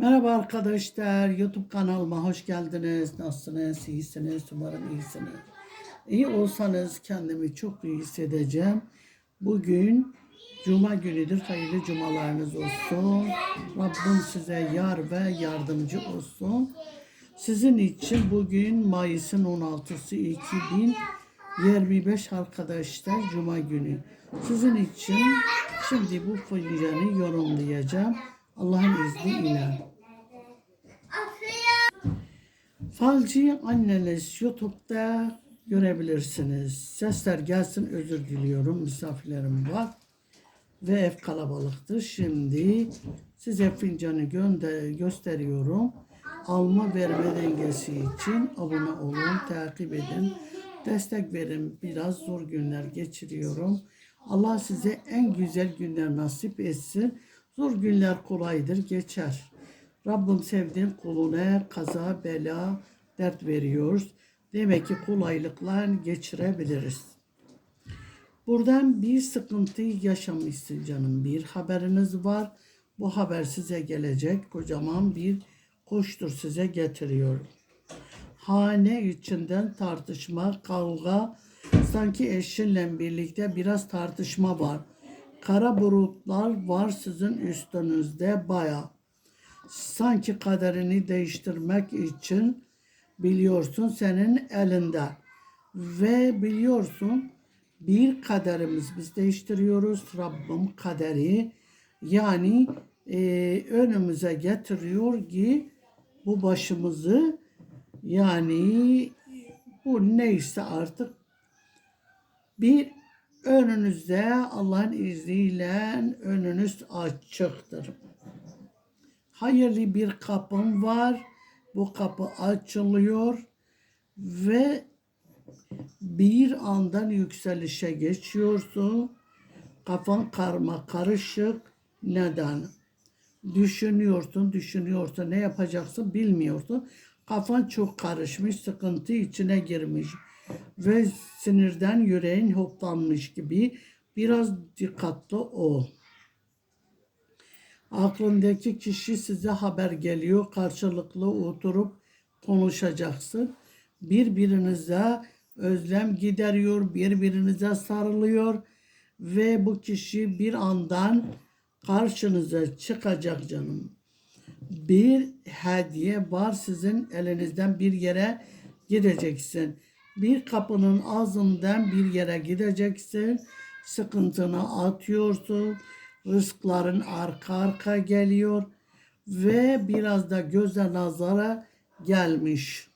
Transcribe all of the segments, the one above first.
Merhaba arkadaşlar, YouTube kanalıma hoş geldiniz. Nasılsınız? İyisiniz? Umarım iyisiniz. İyi olsanız kendimi çok iyi hissedeceğim. Bugün Cuma günüdür. Hayırlı cumalarınız olsun. Rabbim size yar ve yardımcı olsun. Sizin için bugün Mayıs'ın 16'sı 2025 arkadaşlar Cuma günü. Sizin için şimdi bu fincanı yorumlayacağım. Allah'ın izniyle. Falcı anneniz YouTube'da görebilirsiniz. Sesler gelsin özür diliyorum. Misafirlerim var. Ve ev kalabalıktır. Şimdi size fincanı gönder gösteriyorum. Alma verme dengesi için abone olun, takip edin, destek verin. Biraz zor günler geçiriyorum. Allah size en güzel günler nasip etsin. Zor günler kolaydır, geçer. Rabbim sevdiğin kuluna kaza, bela, dert veriyoruz. Demek ki kolaylıklar geçirebiliriz. Buradan bir sıkıntı yaşamışsın canım. Bir haberiniz var. Bu haber size gelecek. Kocaman bir koştur size getiriyor. Hane içinden tartışma, kavga, sanki eşinle birlikte biraz tartışma var. Kara bulutlar var sizin üstünüzde baya. Sanki kaderini değiştirmek için biliyorsun senin elinde. Ve biliyorsun bir kaderimiz biz değiştiriyoruz. Rabbim kaderi yani e, önümüze getiriyor ki bu başımızı yani bu neyse artık bir önünüzde Allah'ın izniyle önünüz açıktır. Hayırlı bir kapım var. Bu kapı açılıyor ve bir andan yükselişe geçiyorsun. Kafan karma karışık. Neden? Düşünüyorsun, düşünüyorsun. Ne yapacaksın bilmiyorsun. Kafan çok karışmış, sıkıntı içine girmiş. Ve sinirden yüreğin hoplanmış gibi. Biraz dikkatli ol. Aklındaki kişi size haber geliyor. Karşılıklı oturup konuşacaksın. Birbirinize özlem gideriyor, birbirinize sarılıyor ve bu kişi bir andan karşınıza çıkacak canım. Bir hediye var sizin elinizden bir yere gideceksin. Bir kapının ağzından bir yere gideceksin. Sıkıntını atıyorsun. Rızkların arka arka geliyor ve biraz da göze nazara gelmiş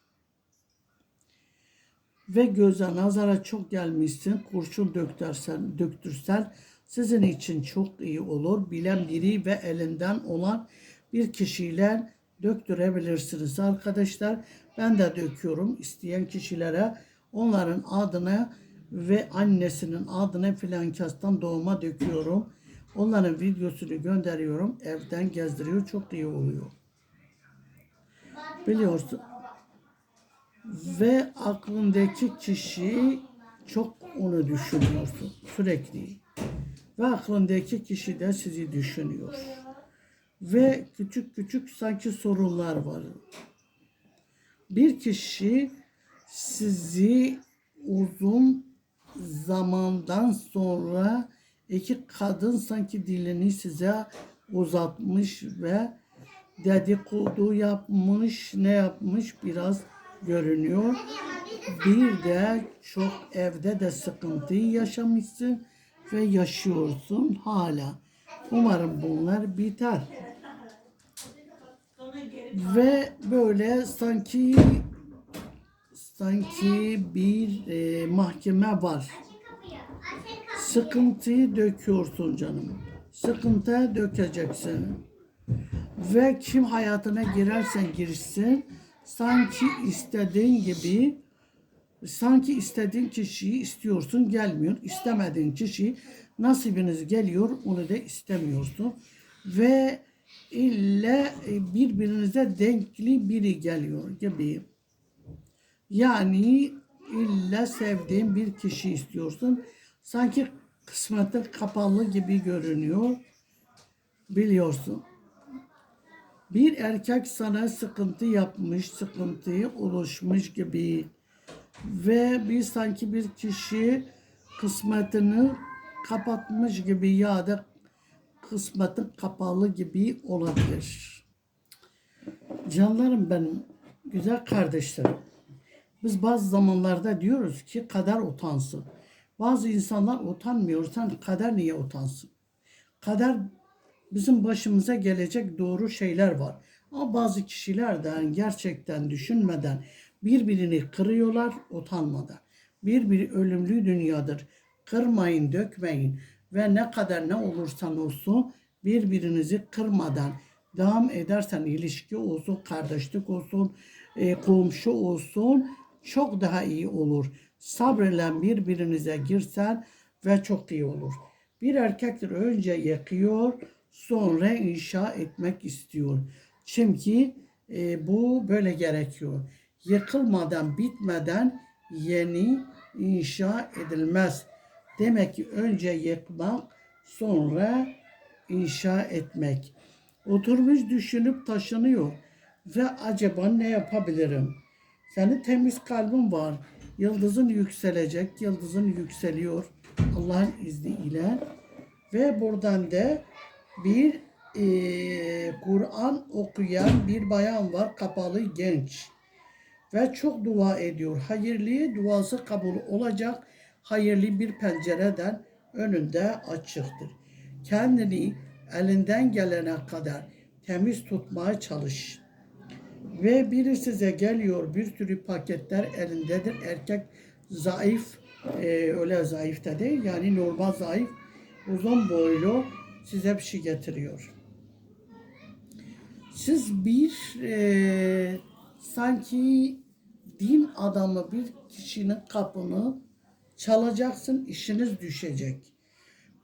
ve göze nazara çok gelmişsin. Kurşun döktürsen, döktürsen sizin için çok iyi olur. Bilen biri ve elinden olan bir kişiyle döktürebilirsiniz arkadaşlar. Ben de döküyorum isteyen kişilere onların adına ve annesinin adına filan kastan doğuma döküyorum. Onların videosunu gönderiyorum. Evden gezdiriyor. Çok iyi oluyor. Biliyorsun ve aklındaki kişi çok onu düşünüyorsun sürekli. Ve aklındaki kişi de sizi düşünüyor. Ve küçük küçük sanki sorunlar var. Bir kişi sizi uzun zamandan sonra iki kadın sanki dilini size uzatmış ve dedikodu yapmış, ne yapmış biraz görünüyor. Bir de çok evde de sıkıntı yaşamışsın ve yaşıyorsun hala. Umarım bunlar biter. Ve böyle sanki sanki bir e, mahkeme var. Sıkıntıyı döküyorsun canım. Sıkıntıya dökeceksin. Ve kim hayatına girersen girsin sanki istediğin gibi sanki istediğin kişiyi istiyorsun gelmiyor. İstemediğin kişi nasibiniz geliyor onu da istemiyorsun. Ve illa birbirinize denkli biri geliyor gibi. Yani illa sevdiğin bir kişi istiyorsun. Sanki kısmetin kapalı gibi görünüyor. Biliyorsun. Bir erkek sana sıkıntı yapmış, sıkıntıyı oluşmuş gibi ve bir sanki bir kişi kısmetini kapatmış gibi ya da kısmetin kapalı gibi olabilir. Canlarım benim, güzel kardeşlerim. Biz bazı zamanlarda diyoruz ki kader utansın. Bazı insanlar utanmıyor. Sen kader niye utansın? Kader bizim başımıza gelecek doğru şeyler var. Ama bazı kişilerden gerçekten düşünmeden birbirini kırıyorlar utanmadan. Birbiri ölümlü dünyadır. Kırmayın, dökmeyin ve ne kadar ne olursan olsun birbirinizi kırmadan devam edersen ilişki olsun, kardeşlik olsun, e, komşu olsun çok daha iyi olur. Sabreden birbirinize girsen ve çok iyi olur. Bir erkektir önce yakıyor, sonra inşa etmek istiyor. Çünkü e, bu böyle gerekiyor. Yıkılmadan, bitmeden yeni inşa edilmez. Demek ki önce yıkmak, sonra inşa etmek. Oturmuş düşünüp taşınıyor ve acaba ne yapabilirim? Senin temiz kalbin var. Yıldızın yükselecek, yıldızın yükseliyor Allah'ın izniyle. Ve buradan da bir eee, Kur'an okuyan bir bayan var, kapalı genç. Ve çok dua ediyor. Hayırlı duası kabul olacak. Hayırlı bir pencereden önünde açıktır. Kendini elinden gelene kadar temiz tutmaya çalış. Ve biri size geliyor bir sürü paketler elindedir. Erkek zayıf, e, öyle zayıf da değil yani normal zayıf, uzun boylu size bir şey getiriyor. Siz bir e, sanki din adamı bir kişinin kapını çalacaksın, işiniz düşecek.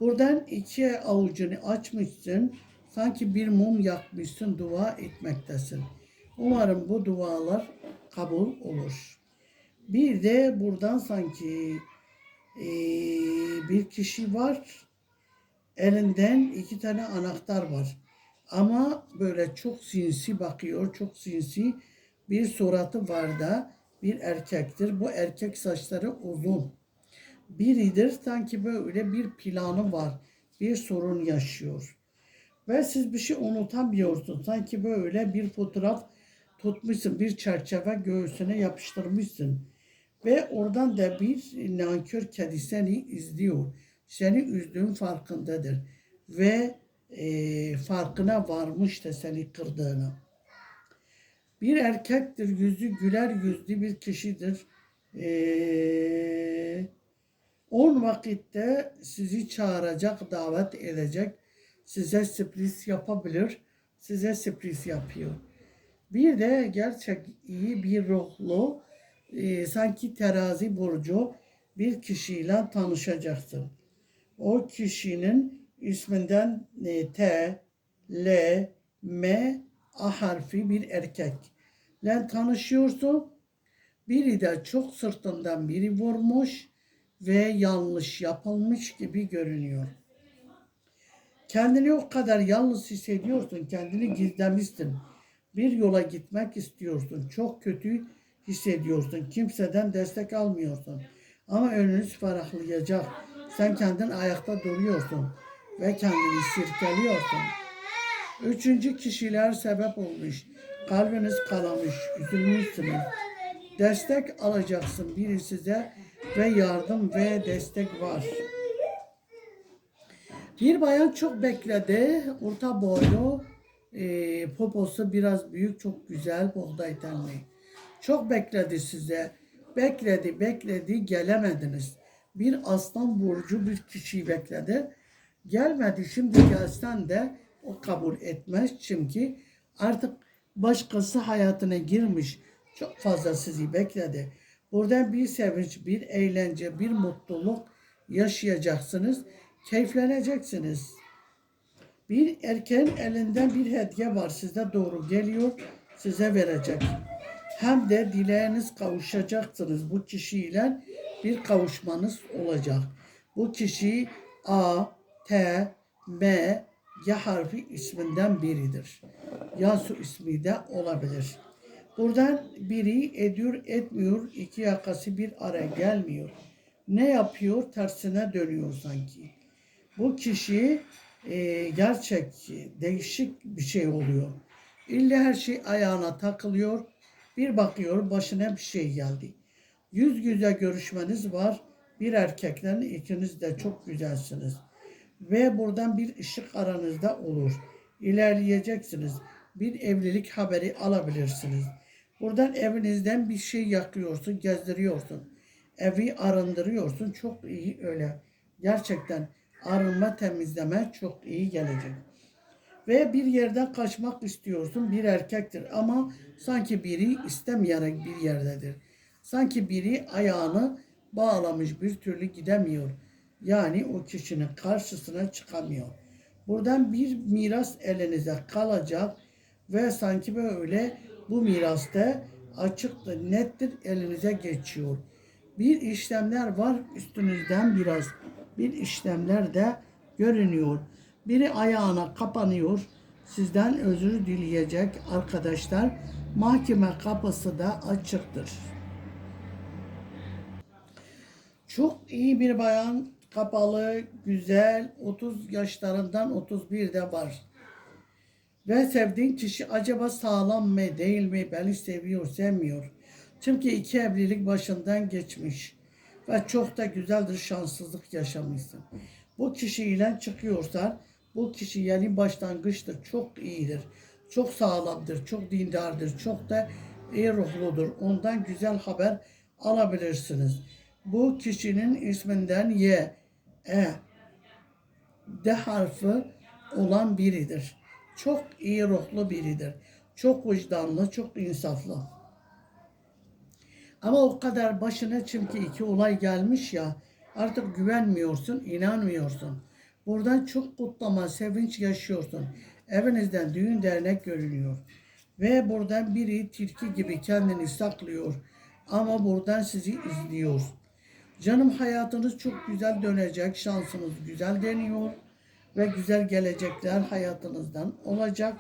Buradan iki avucunu açmışsın, sanki bir mum yakmışsın, dua etmektesin. Umarım bu dualar kabul olur. Bir de buradan sanki eee, bir kişi var, elinden iki tane anahtar var. Ama böyle çok sinsi bakıyor, çok sinsi bir suratı var da bir erkektir. Bu erkek saçları uzun. Biridir sanki böyle bir planı var, bir sorun yaşıyor. Ve siz bir şey unutamıyorsun. Sanki böyle bir fotoğraf tutmuşsun, bir çerçeve göğsüne yapıştırmışsın. Ve oradan da bir nankör kedi seni izliyor. Seni üzdüğün farkındadır. Ve e, farkına varmış da seni kırdığını. Bir erkektir, yüzü güler yüzlü bir kişidir. Ee, on vakitte sizi çağıracak, davet edecek, size sürpriz yapabilir, size sürpriz yapıyor. Bir de gerçek iyi bir ruhlu, e, sanki terazi burcu bir kişiyle tanışacaksın. O kişinin isminden e, T, L, M, A harfi bir erkekle tanışıyorsun. Biri de çok sırtından biri vurmuş ve yanlış yapılmış gibi görünüyor. Kendini o kadar yalnız hissediyorsun, kendini gizlemişsin. Bir yola gitmek istiyorsun, çok kötü hissediyorsun, kimseden destek almıyorsun. Ama önünüz ferahlayacak. Sen kendin ayakta duruyorsun ve kendini sirkeliyorsun. Üçüncü kişiler sebep olmuş. Kalbiniz kalamış, üzülmüşsünüz. Destek alacaksın biri size ve yardım ve destek var. Bir bayan çok bekledi. Orta boylu, e, poposu biraz büyük, çok güzel buğday tenli. Çok bekledi size. Bekledi, bekledi, gelemediniz. Bir aslan burcu bir kişiyi bekledi. Gelmedi, şimdi gelsen de o kabul etmez. Çünkü artık başkası hayatına girmiş. Çok fazla sizi bekledi. Buradan bir sevinç, bir eğlence, bir mutluluk yaşayacaksınız. Keyifleneceksiniz. Bir erkeğin elinden bir hediye var size doğru geliyor, size verecek. Hem de dileğiniz kavuşacaksınız. Bu kişiyle bir kavuşmanız olacak. Bu kişi A, T, M, G harfi isminden biridir. ya su ismi de olabilir. Buradan biri ediyor etmiyor, iki yakası bir araya gelmiyor. Ne yapıyor? Tersine dönüyor sanki. Bu kişi e, gerçek değişik bir şey oluyor. İlla her şey ayağına takılıyor. Bir bakıyor başına bir şey geldi. Yüz yüze görüşmeniz var. Bir erkekten ikiniz de çok güzelsiniz. Ve buradan bir ışık aranızda olur. İlerleyeceksiniz. Bir evlilik haberi alabilirsiniz. Buradan evinizden bir şey yakıyorsun, gezdiriyorsun. Evi arındırıyorsun. Çok iyi öyle. Gerçekten arınma, temizleme çok iyi gelecek. Ve bir yerden kaçmak istiyorsun. Bir erkektir ama sanki biri istemeyerek bir yerdedir. Sanki biri ayağını bağlamış bir türlü gidemiyor. Yani o kişinin karşısına çıkamıyor. Buradan bir miras elinize kalacak ve sanki böyle bu mirasta açıktır, nettir elinize geçiyor. Bir işlemler var üstünüzden biraz. Bir işlemler de görünüyor. Biri ayağına kapanıyor. Sizden özür dileyecek arkadaşlar. Mahkeme kapısı da açıktır. Çok iyi bir bayan, kapalı, güzel, 30 yaşlarından 31'de var. Ve sevdiğin kişi acaba sağlam mı değil mi beni seviyor sevmiyor. Çünkü iki evlilik başından geçmiş. Ve çok da güzeldir şanssızlık yaşamışsın. Bu kişiyle çıkıyorsan bu kişi yeni başlangıçtır. Çok iyidir. Çok sağlamdır. Çok dindardır. Çok da iyi ruhludur. Ondan güzel haber alabilirsiniz. Bu kişinin isminden Y, E, D harfi olan biridir. Çok iyi ruhlu biridir. Çok vicdanlı, çok insaflı. Ama o kadar başına çünkü iki olay gelmiş ya artık güvenmiyorsun, inanmıyorsun. Buradan çok kutlama, sevinç yaşıyorsun. Evinizden düğün dernek görünüyor. Ve buradan biri tilki gibi kendini saklıyor. Ama buradan sizi izliyor. Canım hayatınız çok güzel dönecek, şansınız güzel deniyor ve güzel gelecekler hayatınızdan olacak.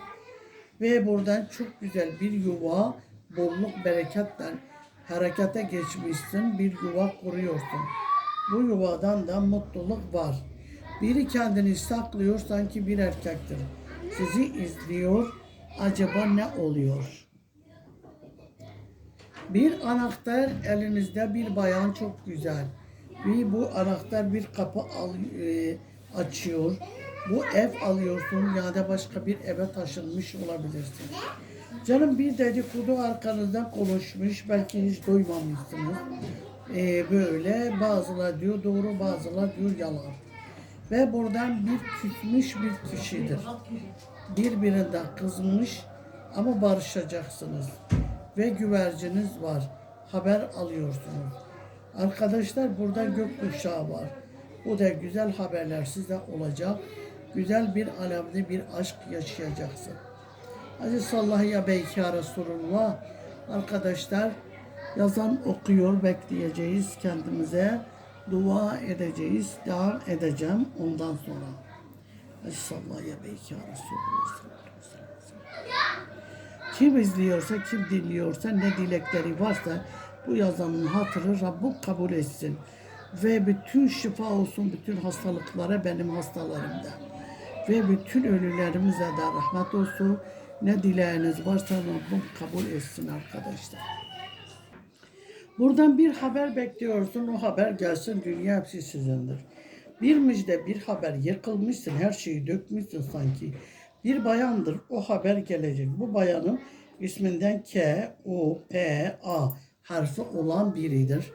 Ve buradan çok güzel bir yuva, bolluk, bereketle harekete geçmişsin, bir yuva kuruyorsun. Bu yuvadan da mutluluk var. Biri kendini saklıyor sanki bir erkektir. Sizi izliyor. Acaba ne oluyor? Bir anahtar elinizde bir bayan çok güzel. Ve bu anahtar bir kapı al, e, açıyor. Bu ev alıyorsun ya da başka bir eve taşınmış olabilirsin. Canım bir dedikodu arkanızdan konuşmuş. Belki hiç duymamışsınız. E, böyle bazılar diyor doğru bazılar diyor yalan. Ve buradan bir küsmüş bir kişidir. Birbirinden kızmış ama barışacaksınız. Ve güverciniz var. Haber alıyorsunuz. Arkadaşlar burada gökkuşağı var. Bu da güzel haberler size olacak. Güzel bir alemde bir aşk yaşayacaksın. Aziz sallallahu ya beyki ya Resulullah. Arkadaşlar yazan okuyor bekleyeceğiz kendimize. Dua edeceğiz. Devam edeceğim ondan sonra. Aziz sallallahu ya beyki ya Resulullah. Kim izliyorsa, kim dinliyorsa, ne dilekleri varsa bu yazanın hatırı Rabbim kabul etsin. Ve bütün şifa olsun bütün hastalıklara benim hastalarımda. Ve bütün ölülerimize de rahmet olsun. Ne dileğiniz varsa Rabbim kabul etsin arkadaşlar. Buradan bir haber bekliyorsun. O haber gelsin. Dünya hepsi sizindir. Bir müjde bir haber yıkılmışsın. Her şeyi dökmüşsün sanki. Bir bayandır. O haber gelecek. Bu bayanın isminden K, U, P, A harfi olan biridir.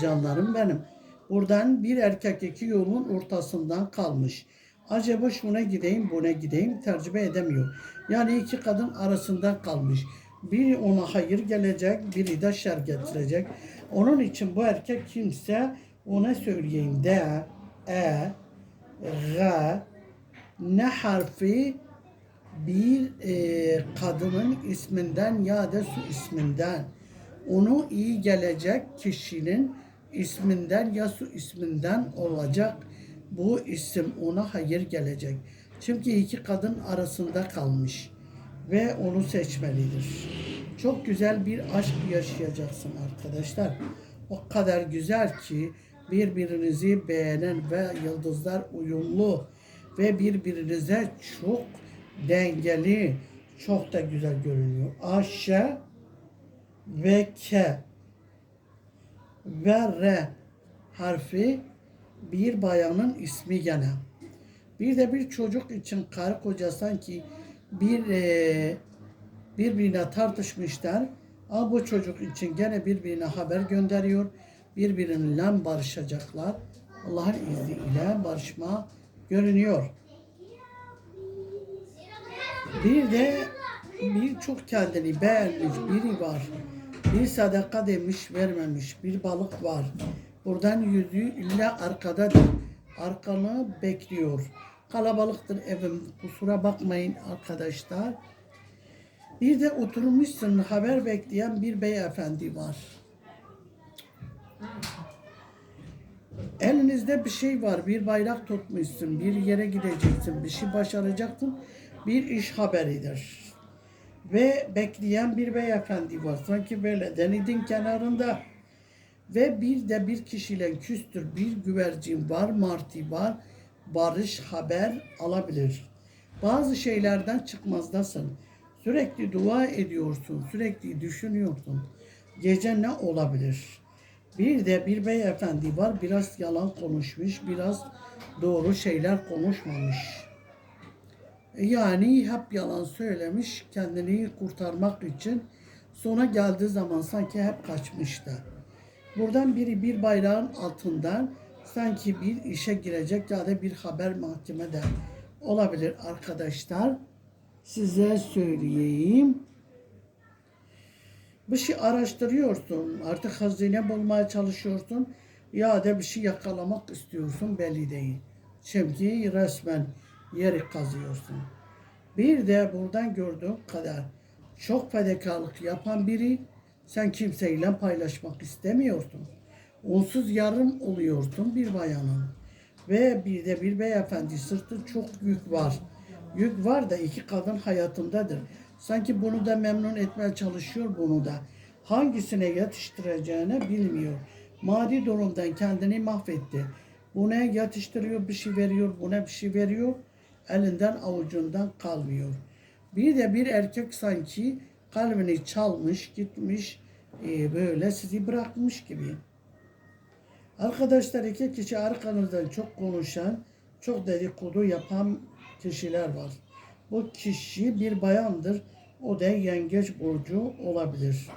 Canlarım benim. Buradan bir erkek iki yolun ortasından kalmış. Acaba şuna gideyim buna gideyim tercüme edemiyor. Yani iki kadın arasında kalmış. Biri ona hayır gelecek, biri de şer getirecek. Onun için bu erkek kimse ona söyleyeyim D, E, G, ne harfi bir e, kadının isminden ya da su isminden onu iyi gelecek kişinin isminden ya su isminden olacak bu isim ona hayır gelecek. Çünkü iki kadın arasında kalmış. ve onu seçmelidir. Çok güzel bir aşk yaşayacaksın arkadaşlar. O kadar güzel ki birbirinizi beğenen ve yıldızlar uyumlu ve birbirinize çok dengeli, çok da güzel görünüyor. Ayşe ve K ve R harfi bir bayanın ismi gene. Bir de bir çocuk için karı koca sanki bir e, birbirine tartışmışlar. Ama bu çocuk için gene birbirine haber gönderiyor. Birbiriyle barışacaklar. Allah'ın izniyle barışma görünüyor. Bir de birçok kendini beğenmiş biri var. Bir sadaka demiş vermemiş bir balık var. Buradan yüzü illa arkadadır. Arkanı bekliyor. Kalabalıktır evim. Kusura bakmayın arkadaşlar. Bir de oturmuşsun haber bekleyen bir beyefendi var. Elinizde bir şey var, bir bayrak tutmuşsun, bir yere gideceksin, bir şey başaracaksın, bir iş haberidir. Ve bekleyen bir beyefendi var, sanki böyle denizin kenarında. Ve bir de bir kişiyle küstür, bir güvercin var, martı var, barış haber alabilir. Bazı şeylerden çıkmazdasın. Sürekli dua ediyorsun, sürekli düşünüyorsun. Gece ne olabilir? Bir de bir beyefendi var, biraz yalan konuşmuş, biraz doğru şeyler konuşmamış. Yani hep yalan söylemiş, kendini kurtarmak için. Sonra geldiği zaman sanki hep kaçmıştı. Buradan biri bir bayrağın altından sanki bir işe girecek ya da bir haber mahkemede olabilir arkadaşlar. Size söyleyeyim. Bir şey araştırıyorsun, artık hazine bulmaya çalışıyorsun ya da bir şey yakalamak istiyorsun belli değil. Çünkü resmen yeri kazıyorsun. Bir de buradan gördüğüm kadar çok fedakarlık yapan biri sen kimseyle paylaşmak istemiyorsun. Onsuz yarım oluyorsun bir bayanın. Ve bir de bir beyefendi sırtı çok yük var. Yük var da iki kadın hayatındadır. Sanki bunu da memnun etmeye çalışıyor bunu da. Hangisine yetiştireceğini bilmiyor. Maddi durumdan kendini mahvetti. Buna yetiştiriyor, bir şey veriyor, buna bir şey veriyor. Elinden avucundan kalmıyor. Bir de bir erkek sanki kalbini çalmış, gitmiş, e, böyle sizi bırakmış gibi. Arkadaşlar iki kişi arkanızdan çok konuşan, çok dedikodu yapan kişiler var. Bu kişi bir bayandır. O da yengeç burcu olabilir.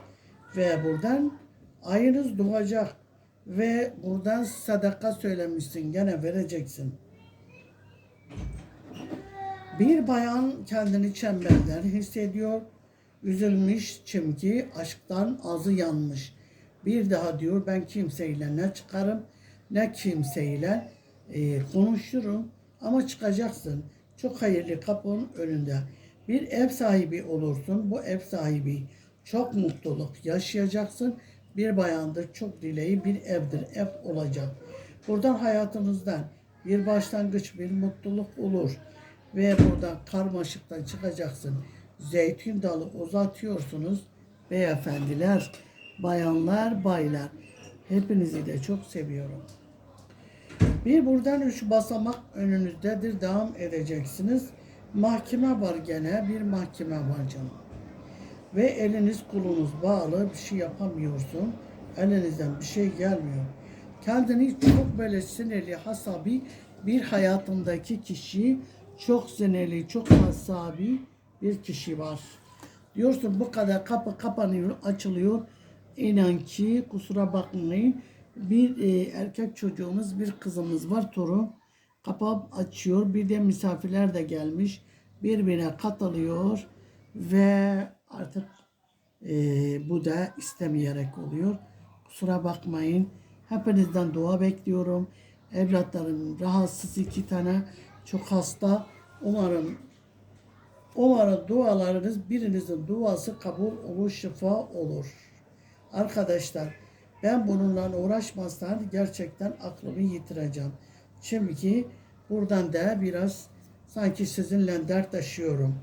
Ve buradan ayınız doğacak. Ve buradan sadaka söylemişsin. Gene vereceksin. Bir bayan kendini çemberden hissediyor. Üzülmüş çünkü aşktan ağzı yanmış. Bir daha diyor ben kimseyle ne çıkarım ne kimseyle e, konuşurum ama çıkacaksın. Çok hayırlı kapının önünde. Bir ev sahibi olursun. Bu ev sahibi çok mutluluk yaşayacaksın. Bir bayandır çok dileği bir evdir. Ev olacak. Buradan hayatınızdan bir başlangıç, bir mutluluk olur. Ve buradan karmaşıktan çıkacaksın. Zeytin dalı uzatıyorsunuz. Beyefendiler, bayanlar, baylar. Hepinizi de çok seviyorum. Bir buradan üç basamak önünüzdedir. Devam edeceksiniz. Mahkeme var gene. Bir mahkeme var canım. Ve eliniz kolunuz bağlı. Bir şey yapamıyorsun. Elinizden bir şey gelmiyor. Kendini çok böyle sinirli, hasabi bir hayatındaki kişi çok sinirli, çok hasabi bir kişi var. Diyorsun bu kadar kapı kapanıyor, açılıyor. İnan ki kusura bakmayın bir e, erkek çocuğumuz, bir kızımız var torun. Kapı açıyor. Bir de misafirler de gelmiş. Birbirine katılıyor ve artık e, bu da istemeyerek oluyor. Kusura bakmayın. Hepinizden dua bekliyorum. Evlatlarım rahatsız iki tane çok hasta. Umarım umarım dualarınız birinizin duası kabul olur, şifa olur. Arkadaşlar ben bununla uğraşmazsam gerçekten aklımı yitireceğim. Çünkü buradan da biraz sanki sizinle dertleşiyorum.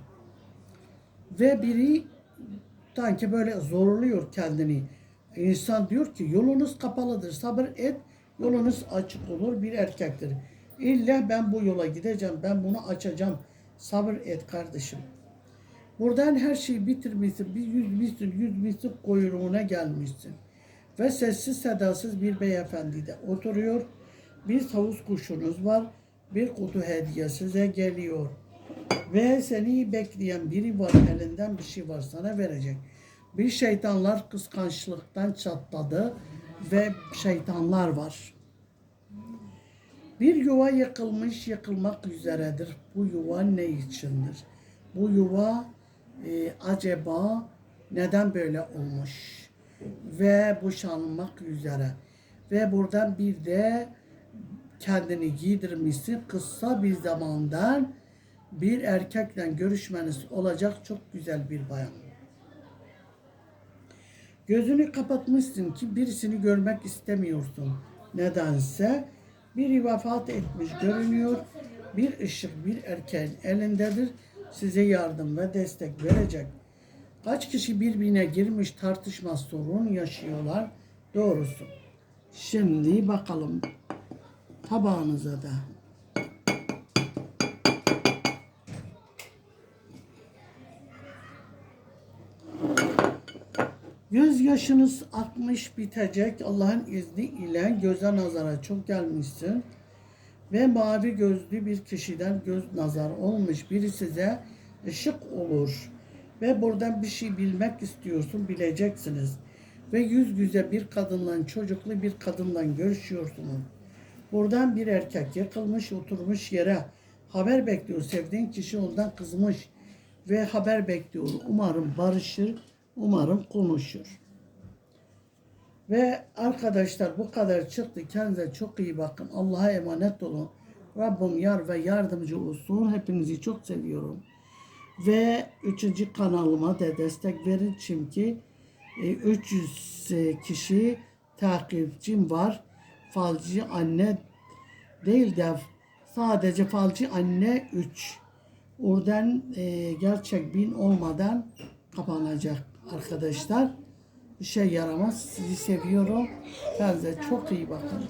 Ve biri sanki böyle zorluyor kendini. İnsan diyor ki yolunuz kapalıdır. Sabır et. Yolunuz açık olur. Bir erkektir. İlla ben bu yola gideceğim. Ben bunu açacağım. Sabır et kardeşim. Buradan her şeyi bitirmişsin. Bir yüzmüşsün, yüzmüşsün kuyruğuna gelmişsin. Ve sessiz sedasız bir beyefendi de oturuyor. Bir tavus kuşunuz var. Bir kutu hediye size geliyor. Ve seni bekleyen biri var. Elinden bir şey var sana verecek. Bir şeytanlar kıskançlıktan çatladı ve şeytanlar var. Bir yuva yıkılmış, yıkılmak üzeredir. Bu yuva ne içindir? Bu yuva e, acaba neden böyle olmuş? Ve boşanmak üzere. Ve buradan bir de kendini giydirmişsin. Kısa bir zamandan bir erkekle görüşmeniz olacak çok güzel bir bayan. Gözünü kapatmışsın ki birisini görmek istemiyorsun. Nedense biri vefat etmiş görünüyor. Bir ışık bir erkeğin elindedir. Size yardım ve destek verecek. Kaç kişi birbirine girmiş tartışma sorun yaşıyorlar. Doğrusu. Şimdi bakalım tabağınıza da. Göz yaşınız akmış bitecek Allah'ın izni ile göze nazara çok gelmişsin. Ve mavi gözlü bir kişiden göz nazar olmuş biri size ışık olur. Ve buradan bir şey bilmek istiyorsun bileceksiniz. Ve yüz yüze bir kadınla çocuklu bir kadınla görüşüyorsunuz. Buradan bir erkek yakılmış oturmuş yere haber bekliyor. Sevdiğin kişi ondan kızmış ve haber bekliyor. Umarım barışır, umarım konuşur. Ve arkadaşlar bu kadar çıktı. Kendinize çok iyi bakın. Allah'a emanet olun. Rabbim yar ve yardımcı olsun. Hepinizi çok seviyorum. Ve üçüncü kanalıma da destek verin. Çünkü e, 300 e, kişi takipçim var. Falcı anne değil de sadece falcı anne 3. Oradan e, gerçek bin olmadan kapanacak arkadaşlar. Bir şey yaramaz. Sizi seviyorum. Kendinize çok iyi bakın.